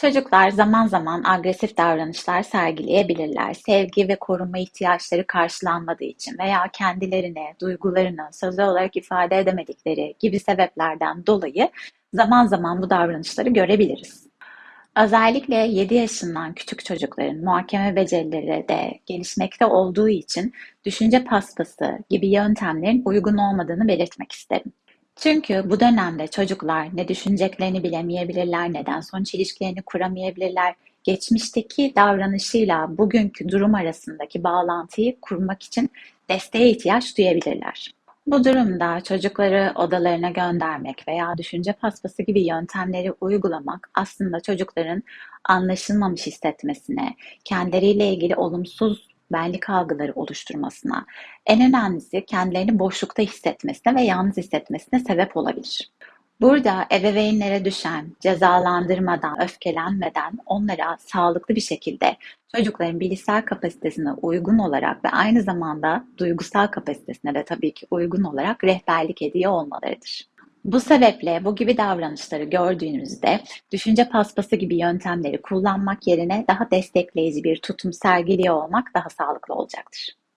Çocuklar zaman zaman agresif davranışlar sergileyebilirler. Sevgi ve korunma ihtiyaçları karşılanmadığı için veya kendilerine, duygularını sözlü olarak ifade edemedikleri gibi sebeplerden dolayı zaman zaman bu davranışları görebiliriz. Özellikle 7 yaşından küçük çocukların muhakeme becerileri de gelişmekte olduğu için düşünce paspası gibi yöntemlerin uygun olmadığını belirtmek isterim. Çünkü bu dönemde çocuklar ne düşüneceklerini bilemeyebilirler, neden sonuç ilişkilerini kuramayabilirler. Geçmişteki davranışıyla bugünkü durum arasındaki bağlantıyı kurmak için desteğe ihtiyaç duyabilirler. Bu durumda çocukları odalarına göndermek veya düşünce paspası gibi yöntemleri uygulamak aslında çocukların anlaşılmamış hissetmesine, kendileriyle ilgili olumsuz benlik algıları oluşturmasına, en önemlisi kendilerini boşlukta hissetmesine ve yalnız hissetmesine sebep olabilir. Burada ebeveynlere düşen cezalandırmadan, öfkelenmeden onlara sağlıklı bir şekilde çocukların bilişsel kapasitesine uygun olarak ve aynı zamanda duygusal kapasitesine de tabii ki uygun olarak rehberlik ediyor olmalarıdır. Bu sebeple bu gibi davranışları gördüğünüzde düşünce paspası gibi yöntemleri kullanmak yerine daha destekleyici bir tutum sergiliyor olmak daha sağlıklı olacaktır.